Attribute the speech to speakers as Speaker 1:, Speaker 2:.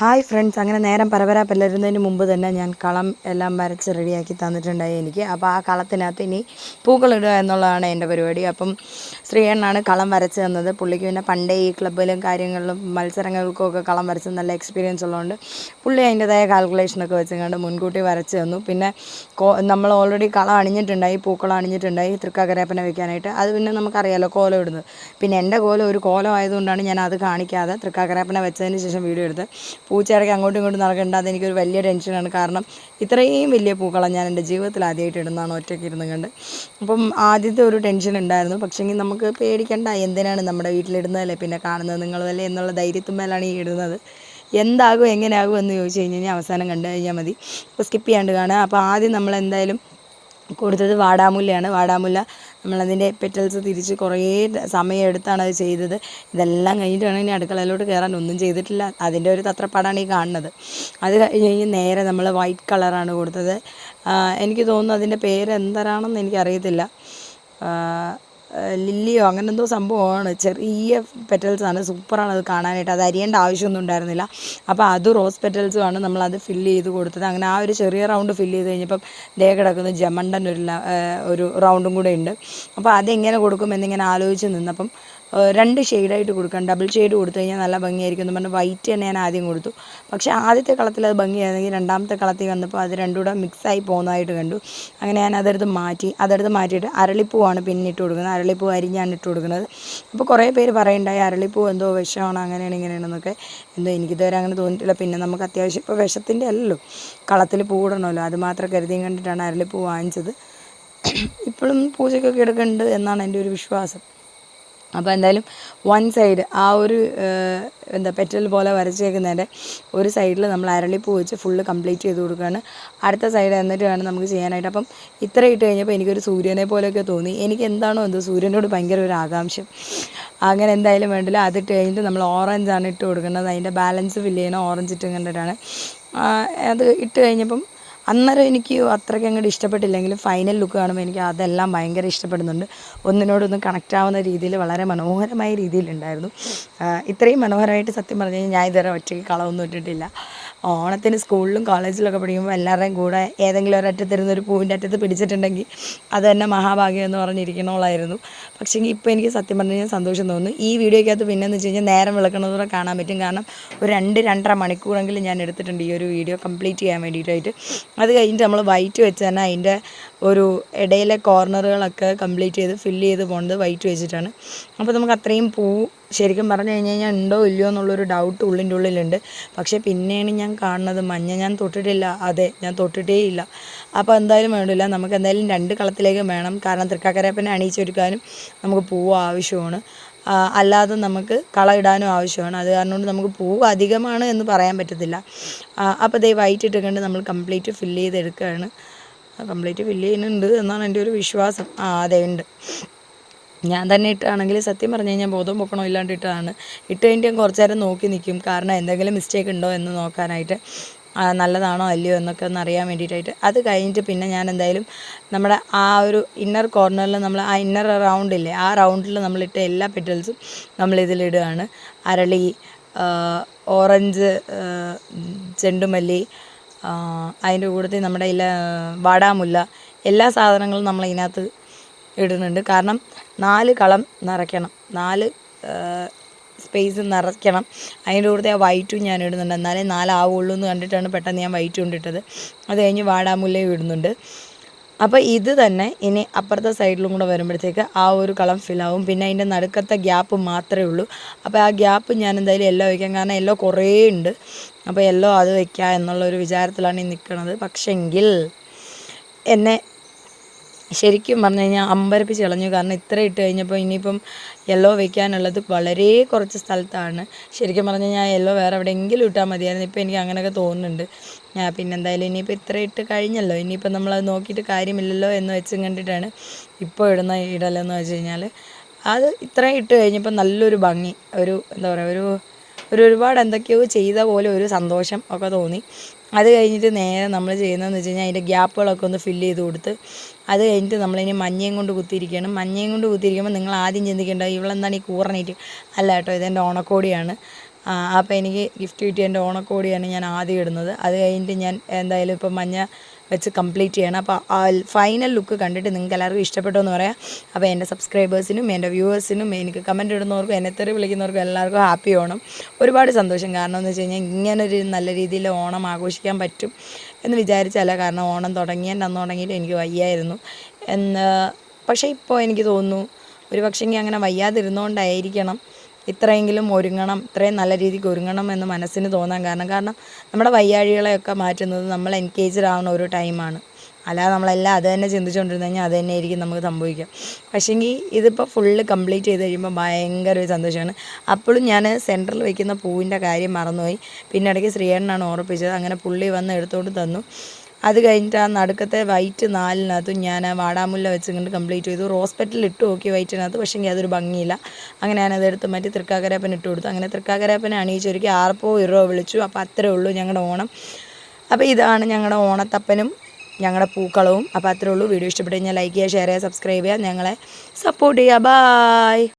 Speaker 1: Hi friends അങ്ങനെ നേരം പരപര പലരുന്നതിന് മുമ്പ് തന്നെ ഞാൻ കളം എല്ലാം വരച്ച് റെഡിയാക്കി തന്നിട്ടുണ്ടായി എനിക്ക്. അപ്പോൾ ആ കളത്തിനകത്ത് ഇനി പൂക്കളിടുക എന്നുള്ളതാണ് എന്റെ പരിപാടി. അപ്പം ശ്രീയണ്ണാണ് കളം വരച്ച് തന്നത്. പുള്ളിക്ക് പിന്നെ പണ്ടേ ഈ ക്ലബ്ബിലും കാര്യങ്ങളിലും മത്സരങ്ങൾക്കും ഒക്കെ കളം വരച്ച് നല്ല എക്സ്പീരിയൻസ് ഉള്ളതുകൊണ്ട് പുള്ളി അതിന്റെതായ കാൽക്കുലേഷനൊക്കെ വെച്ചുകൊണ്ട് മുൻകൂട്ടി വരച്ച് തന്നു. പിന്നെ നമ്മൾ ഓൾറെഡി കളം അണിഞ്ഞിട്ടുണ്ടായി പൂക്കളം അണിഞ്ഞിട്ടുണ്ടായി തൃക്കാക്കരപ്പന വെക്കാനായിട്ട്. അത് പിന്നെ നമുക്കറിയാലോ കോലം ഇടുന്നത് പിന്നെ എന്റെ കോലം ഒരു കോലം ആയതുകൊണ്ടാണ് ഞാൻ അത് കാണിക്കാതെ തൃക്കാക്കരപ്പന വെച്ചതിന് ശേഷം വീഡിയോ എടുത്ത് പൂച്ചയിടയ്ക്ക് അങ്ങോട്ടും ഇങ്ങോട്ടും നടക്കേണ്ട അതെനിക്കൊരു വലിയ ടെൻഷനാണ്. കാരണം ഇത്രയും വലിയ പൂക്കളം ഞാൻ എന്റെ ജീവിതത്തിൽ ആദ്യമായിട്ട് ഇടുന്നതാണ് ഒറ്റയ്ക്ക് ഇരുന്ന് കണ്ട്. അപ്പം ആദ്യത്തെ ഒരു ടെൻഷൻ ഉണ്ടായിരുന്നു. പക്ഷേങ്കിൽ നമുക്ക് പേടിക്കണ്ട എന്തിനാണ് നമ്മുടെ വീട്ടിലിടുന്നതല്ലേ? പിന്നെ കാണുന്നത് നിങ്ങളല്ലേ എന്നുള്ള ധൈര്യത്തുമ്മേലാണ് ഈ ഇടുന്നത്. എന്താകും എങ്ങനെയാകും എന്ന് ചോദിച്ചു കഴിഞ്ഞ് കഴിഞ്ഞാൽ അവസാനം കണ്ടു കഴിഞ്ഞാൽ മതി. അപ്പോൾ സ്കിപ്പ് ചെയ്യാണ്ട് കാണുക. അപ്പോൾ ആദ്യം നമ്മൾ എന്തായാലും കൊടുത്തത് വാടാമുല്ലയാണ്. വാടാമുല്ല നമ്മളതിന്റെ പെറ്റൽസ് തിരിച്ച് കുറേ സമയം എടുത്താണ് അത് ചെയ്തത്. ഇതെല്ലാം കഴിഞ്ഞിട്ടാണ് ഇനി അടുക്കളയിലോട്ട് കയറാൻ ഒന്നും ചെയ്തിട്ടില്ല. അതിന്റെ ഒരു തത്രപ്പാടാണ് ഈ കാണുന്നത്. അത് കഴിഞ്ഞ് കഴിഞ്ഞ് നേരെ നമ്മൾ വൈറ്റ് കളറാണ് കൊടുത്തത്. എനിക്ക് തോന്നുന്നു അതിന്റെ പേര് എന്തരാണെന്ന് എനിക്കറിയത്തില്ല. ലില്ലിയോ അങ്ങനെ എന്തോ സംഭവമാണ്. ചെറിയ പെറ്റൽസാണ് സൂപ്പറാണ് അത് കാണാനായിട്ട്. അത് അരിയേണ്ട ആവശ്യമൊന്നും ഉണ്ടായിരുന്നില്ല. അപ്പോൾ അത് റോസ് പെറ്റൽസുമാണ് നമ്മളത് ഫില്ല് ചെയ്ത് കൊടുത്തത്. അങ്ങനെ ആ ഒരു ചെറിയ റൗണ്ട് ഫില്ല് ചെയ്ത് കഴിഞ്ഞപ്പം ദേ കിടക്കുന്ന ജമണ്ടൻ ഒരു ഒരു റൗണ്ടും കൂടെ ഉണ്ട്. അപ്പോൾ അതെങ്ങനെ കൊടുക്കും എന്നിങ്ങനെ ആലോചിച്ച് നിന്നപ്പം രണ്ട് ഷെയ്ഡായിട്ട് കൊടുക്കാം ഡബിൾ ഷെയ്ഡ് കൊടുത്തു കഴിഞ്ഞാൽ നല്ല ഭംഗിയായിരിക്കും എന്ന് പറഞ്ഞ് വൈറ്റ് തന്നെ ഞാൻ ആദ്യം കൊടുത്തു. പക്ഷേ ആദ്യത്തെ കളത്തിൽ അത് ഭംഗിയായിരുന്നെങ്കിൽ രണ്ടാമത്തെ കളത്തിൽ വന്നപ്പോൾ അത് രണ്ടും കൂടെ മിക്സായി പോകുന്നതായിട്ട് കണ്ടു. അങ്ങനെ ഞാൻ അതെടുത്ത് മാറ്റി. അതെടുത്ത് മാറ്റിയിട്ട് അരളിപ്പൂവാണ് പിന്നെ ഇട്ട് കൊടുക്കുന്നത്. അരളിപ്പൂ അരിഞ്ഞാണ് ഇട്ട് കൊടുക്കുന്നത്. അപ്പോൾ കുറേ പേര് പറയണ്ടായി അരളിപ്പൂ എന്തോ വിഷമാണ് അങ്ങനെയാണ് ഇങ്ങനെയാണെന്നൊക്കെ. എന്തോ എനിക്കിതുവരെ അങ്ങനെ തോന്നിയിട്ടില്ല. പിന്നെ നമുക്ക് അത്യാവശ്യം ഇപ്പോൾ വിഷത്തിന്റെ അല്ലല്ലോ. കളത്തിൽ പൂവിടണമല്ലോ അത് മാത്രം കരുതിയും കണ്ടിട്ടാണ് അരളിപ്പൂ വാങ്ങിച്ചത്. ഇപ്പോഴും പൂജയ്ക്കൊക്കെ എടുക്കുന്നുണ്ട് എന്നാണ് എന്റെ ഒരു വിശ്വാസം. അപ്പോൾ എന്തായാലും വൺ സൈഡ് ആ ഒരു എന്താ പെറ്റൽ പോലെ വരച്ചേക്കുന്നതിന്റെ ഒരു സൈഡിൽ നമ്മൾ അരളിപ്പൂ വെച്ച് ഫുള്ള് കംപ്ലീറ്റ് ചെയ്ത് കൊടുക്കുകയാണ്. അടുത്ത സൈഡ് എന്നിട്ട് വേണം നമുക്ക് ചെയ്യാനായിട്ട്. അപ്പം ഇത്ര ഇട്ട് കഴിഞ്ഞപ്പോൾ എനിക്കൊരു സൂര്യനെ പോലെയൊക്കെ തോന്നി. എനിക്ക് എന്താണോ എന്തോ സൂര്യനോട് ഭയങ്കര ഒരു ആകാംക്ഷം. അങ്ങനെ എന്തായാലും വേണ്ടില്ല. അതിട്ട് കഴിഞ്ഞിട്ട് നമ്മൾ ഓറഞ്ചാണ് ഇട്ട് കൊടുക്കുന്നത്. അതിന്റെ ബാലൻസ് ഫില്ല് ചെയ്യണം ഓറഞ്ച് ഇട്ട് കണ്ടിട്ടാണ്. അത് ഇട്ട് കഴിഞ്ഞപ്പം അന്നേരം എനിക്ക് അത്രയ്ക്ക് അങ്ങോട്ട് ഇഷ്ടപ്പെട്ടില്ലെങ്കിലും ഫൈനൽ ലുക്ക് കാണുമ്പോൾ എനിക്ക് അതെല്ലാം ഭയങ്കര ഇഷ്ടപ്പെടുന്നുണ്ട്. ഒന്നിനോടൊന്ന് കണക്റ്റ് ആവുന്ന രീതിയിൽ വളരെ മനോഹരമായ രീതിയിലുണ്ടായിരുന്നു. ഇത്രയും മനോഹരമായിട്ട് സത്യം പറഞ്ഞു കഴിഞ്ഞാൽ ഞാൻ ഇതുവരെ ഒറ്റയ്ക്ക് കളവൊന്നും ഇട്ടിട്ടില്ല. ഓണത്തിന് സ്കൂളിലും കോളേജിലൊക്കെ പഠിക്കുമ്പോൾ എല്ലാവരുടെയും കൂടെ ഏതെങ്കിലും ഒരറ്റത്തിരുന്ന് ഒരു പൂവിന്റെ അറ്റത്ത് പിടിച്ചിട്ടുണ്ടെങ്കിൽ അത് തന്നെ മഹാഭാഗ്യം എന്ന് പറഞ്ഞിരിക്കണോളായിരുന്നു. പക്ഷേ ഇപ്പോൾ എനിക്ക് സത്യം പറഞ്ഞു കഴിഞ്ഞാൽ സന്തോഷം തോന്നുന്നു. ഈ വീഡിയോയ്ക്കകത്ത് പിന്നെ എന്ന് വെച്ച് കഴിഞ്ഞാൽ നേരം വിളക്കണതോടെ കാണാൻ പറ്റും. കാരണം ഒരു രണ്ട് രണ്ടര മണിക്കൂറെങ്കിലും ഞാൻ എടുത്തിട്ടുണ്ട് ഈ ഒരു വീഡിയോ കംപ്ലീറ്റ് ചെയ്യാൻ വേണ്ടിയിട്ടായിട്ട്. അത് കഴിഞ്ഞിട്ട് നമ്മൾ വൈറ്റ് വെച്ച് തന്നെ അതിന്റെ ഒരു ഇടയിലെ കോർണറുകളൊക്കെ കംപ്ലീറ്റ് ചെയ്ത് ഫില്ല് ചെയ്ത് പോകുന്നത് വൈറ്റ് വെച്ചിട്ടാണ്. അപ്പോൾ നമുക്ക് അത്രയും പൂ ശരിക്കും പറഞ്ഞു കഴിഞ്ഞ് കഴിഞ്ഞാൽ ഉണ്ടോ ഇല്ലയോ എന്നുള്ളൊരു ഡൗട്ട് ഉള്ളിന്റെ ഉള്ളിലുണ്ട്. പക്ഷേ പിന്നെയാണ് ഞാൻ കാണുന്നത് മഞ്ഞ ഞാൻ തൊട്ടിട്ടില്ല. അതെ ഞാൻ തൊട്ടിട്ടേ ഇല്ല. അപ്പോൾ എന്തായാലും വേണ്ടില്ല. നമുക്ക് എന്തായാലും രണ്ട് കളത്തിലേക്ക് വേണം. കാരണം തൃക്കാക്കരപ്പനെ അണിയിച്ചൊരുക്കാനും നമുക്ക് പൂവ് ആവശ്യമാണ്. അല്ലാതെ നമുക്ക് കള ആവശ്യമാണ്. അത് കാരണം കൊണ്ട് നമുക്ക് പൂ അധികമാണ് എന്ന് പറയാൻ പറ്റത്തില്ല. അപ്പോൾ ദേ വൈറ്റ് ഇട്ടുകൊണ്ട് നമ്മൾ കംപ്ലീറ്റ് ഫില്ല് ചെയ്തെടുക്കുകയാണ്. കംപ്ലീറ്റ് ഫില്ല് ചെയ്യുന്നുണ്ട് എന്നാണ് എന്റെ ഒരു വിശ്വാസം. ആ അതെ ഉണ്ട്. ഞാൻ തന്നെ ഇട്ടാണെങ്കിൽ സത്യം പറഞ്ഞു കഴിഞ്ഞാൽ ബോധം പൊക്കണോ ഇല്ലാണ്ട് ഇട്ടതാണ്. ഇട്ട് കഴിഞ്ഞിട്ട് ഞാൻ കുറച്ച് നേരം നോക്കി നിൽക്കും. കാരണം എന്തെങ്കിലും മിസ്റ്റേക്ക് ഉണ്ടോ എന്ന് നോക്കാനായിട്ട്. നല്ലതാണോ അല്ലയോ എന്നൊക്കെ ഒന്ന് അറിയാൻ വേണ്ടിയിട്ടായിട്ട്. അത് കഴിഞ്ഞിട്ട് പിന്നെ ഞാൻ എന്തായാലും നമ്മുടെ ആ ഒരു ഇന്നർ കോർണറിൽ നമ്മൾ ആ ഇന്നർ റൗണ്ടില്ലേ ആ റൗണ്ടിൽ നമ്മളിട്ട എല്ലാ പെറ്റൽസും നമ്മൾ ഇതിലിടുകയാണ് അരളി ഓറഞ്ച് ചെണ്ടുമല്ലി അതിന്റെ കൂട്ടത്തിൽ നമ്മുടെ ഇല വാടാമുല്ല എല്ലാ സാധനങ്ങളും നമ്മൾ ഇതിനകത്ത് ഇടുന്നുണ്ട്. കാരണം നാല് കളം നിറയ്ക്കണം. നാല് സ്പേസ് നിറയ്ക്കണം. അതിന്റെ കൂടുതൽ ആ വൈറ്റും ഞാൻ ഇടുന്നുണ്ട്. എന്നാലേ നാലാവുള്ളൂ എന്ന് കണ്ടിട്ടാണ് പെട്ടെന്ന് ഞാൻ വൈറ്റ് കൊണ്ടിട്ടത് അത് കഴിഞ്ഞ് വാടാമുല്ലയും ഇടുന്നുണ്ട്. അപ്പോൾ ഇത് തന്നെ ഇനി അപ്പുറത്തെ സൈഡിലും കൂടെ വരുമ്പോഴത്തേക്ക് ആ ഒരു കളം ഫില്ലാവും പിന്നെ അതിന്റെ നടുക്കത്തെ ഗ്യാപ്പ് മാത്രമേ ഉള്ളൂ. അപ്പോൾ ആ ഗ്യാപ്പ് ഞാൻ എന്തായാലും എല്ലോ വയ്ക്കാം. കാരണം എല്ലോ കുറേ ഉണ്ട്. അപ്പോൾ എല്ലോ അത് വയ്ക്കാം എന്നുള്ളൊരു വിചാരത്തിലാണ് ഈ നിൽക്കുന്നത് പക്ഷെങ്കിൽ എന്നെ ശരിക്കും പറഞ്ഞു കഴിഞ്ഞാൽ അമ്പരപ്പിച്ച് കളഞ്ഞു. കാരണം ഇത്ര ഇട്ട് കഴിഞ്ഞപ്പോൾ ഇനിയിപ്പം യെല്ലോ വെക്കാനുള്ളത് വളരെ കുറച്ച് സ്ഥലത്താണ്. ശരിക്കും പറഞ്ഞു കഴിഞ്ഞാൽ യെല്ലോ വേറെ എവിടെയെങ്കിലും ഇട്ടാൽ മതിയായിരുന്നു. ഇപ്പോൾ എനിക്ക് അങ്ങനെയൊക്കെ തോന്നുന്നുണ്ട്. ഞാൻ പിന്നെ എന്തായാലും ഇനിയിപ്പോൾ ഇത്ര ഇട്ട് കഴിഞ്ഞല്ലോ. ഇനിയിപ്പോൾ നമ്മളത് നോക്കിയിട്ട് കാര്യമില്ലല്ലോ എന്ന് വെച്ചും കണ്ടിട്ടാണ് ഇപ്പോൾ ഇടുന്ന ഇടലെന്ന് വെച്ച് കഴിഞ്ഞാൽ അത് ഇത്രയും ഇട്ട് കഴിഞ്ഞപ്പോൾ നല്ലൊരു ഭംഗി. ഒരു എന്താ പറയുക ഒരു ഒരു ഒരുപാട് എന്തൊക്കെയോ ചെയ്ത പോലെ ഒരു സന്തോഷം ഒക്കെ തോന്നി. അത് കഴിഞ്ഞിട്ട് നേരെ നമ്മൾ ചെയ്യുന്നതെന്ന് വെച്ച് കഴിഞ്ഞാൽ അതിന്റെ ഗ്യാപ്പുകളൊക്കെ ഒന്ന് ഫില്ല് ചെയ്ത് കൊടുത്ത് അത് കഴിഞ്ഞിട്ട് നമ്മളിനി മഞ്ഞയും കൊണ്ട് കുത്തിയിരിക്കണം. മഞ്ഞയും കൊണ്ട് കുത്തിയിരിക്കുമ്പോൾ നിങ്ങൾ ആദ്യം ചിന്തിക്കേണ്ട ഇവളെന്താണ് ഈ കൂറനീറ്റ് അല്ല കേട്ടോ ഇതെന്റെ ഓണക്കോടിയാണ്. അപ്പോൾ എനിക്ക് ഗിഫ്റ്റ് കിട്ടിയ എന്റെ ഓണക്കോടിയാണ് ഞാൻ ആദ്യം ഇടുന്നത്. അത് കഴിഞ്ഞിട്ട് ഞാൻ എന്തായാലും ഇപ്പം മഞ്ഞ വെച്ച് കംപ്ലീറ്റ് ചെയ്യണം. അപ്പോൾ ആ ഫൈനൽ ലുക്ക് കണ്ടിട്ട് നിങ്ങൾക്ക് എല്ലാവർക്കും ഇഷ്ടപ്പെട്ടോ എന്ന് പറയാം. അപ്പോൾ എന്റെ സബ്സ്ക്രൈബേഴ്സിനും എന്റെ വ്യൂവേഴ്സിനും എനിക്ക് കമന്റ് ഇടുന്നവർക്കും എന്നെ തെറി വിളിക്കുന്നവർക്കും എല്ലാവർക്കും ഹാപ്പി ഓണം. ഒരുപാട് സന്തോഷം. കാരണം എന്ന് വെച്ച് കഴിഞ്ഞാൽ ഇങ്ങനൊരു നല്ല രീതിയിൽ ഓണം ആഘോഷിക്കാൻ പറ്റും എന്ന് വിചാരിച്ചല്ല. കാരണം ഓണം തുടങ്ങിയാൽ അന്ന് തുടങ്ങിയിട്ട് എനിക്ക് വയ്യായിരുന്നു. എന്ന് പക്ഷേ ഇപ്പോൾ എനിക്ക് തോന്നുന്നു ഒരു പക്ഷേ അങ്ങനെ വയ്യാതിരുന്നുകൊണ്ടായിരിക്കണം ഇത്രയെങ്കിലും ഒരുങ്ങണം ഇത്രയും നല്ല രീതിക്ക് ഒരുങ്ങണം എന്ന് മനസ്സിന് തോന്നാൻ കാരണം കാരണം നമ്മുടെ വയ്യാഴികളെയൊക്കെ മാറ്റുന്നത് നമ്മൾ എൻഗേജ്ഡ് ആവുന്ന ഒരു ടൈമാണ്. അല്ലാതെ നമ്മളെല്ലാം അത് തന്നെ ചിന്തിച്ചുകൊണ്ടിരുന്നു കഴിഞ്ഞാൽ അത് തന്നെ ആയിരിക്കും നമുക്ക് സംഭവിക്കുക. പക്ഷേങ്കിൽ ഇതിപ്പോൾ ഫുള്ള് കംപ്ലീറ്റ് ചെയ്ത് കഴിയുമ്പോൾ ഭയങ്കര ഒരു സന്തോഷമാണ്. അപ്പോഴും ഞാൻ സെന്ററിൽ വയ്ക്കുന്ന പൂവിന്റെ കാര്യം മറന്നുപോയി. പിന്നെ ഇടയ്ക്ക് ശ്രീയേണ്ണനാണ് ഓർപ്പിച്ചത്. അങ്ങനെ പുള്ളി വന്ന് എടുത്തുകൊണ്ട് തന്നു. അത് കഴിഞ്ഞിട്ട് ആ നടുക്കത്തെ വൈറ്റ് നാലിനകത്തും ഞാൻ വാടാമുല്ല വെച്ച് കൊണ്ട് കംപ്ലീറ്റ് ചെയ്തു. റോസ് പെറ്റൽ ഇട്ട് നോക്കി വൈറ്റിനകത്ത് പക്ഷേ അതൊരു ഭംഗിയില്ല. അങ്ങനെ ഞാനത് എടുത്ത് മാറ്റി തൃക്കാക്കരപ്പൻ ഇട്ട് കൊടുത്തു. അങ്ങനെ തൃക്കാക്കരപ്പനെ അണിയിച്ചൊരുക്കി ആർപ്പോ ഇറോ വിളിച്ചു. അപ്പോൾ അത്രേ ഉള്ളൂ ഞങ്ങളുടെ ഓണം. അപ്പോൾ ഇതാണ് ഞങ്ങളുടെ ഓണത്തപ്പനും ഞങ്ങളുടെ പൂക്കളവും. അപ്പോൾ അത്രേ ഉള്ളൂ. വീഡിയോ ഇഷ്ടപ്പെട്ട് കഴിഞ്ഞാൽ ലൈക്ക് ചെയ്യുക ഷെയർ ചെയ്യുക സബ്സ്ക്രൈബ് ചെയ്യുക. ഞങ്ങളെ സപ്പോർട്ട് ചെയ്യുക. ബായ്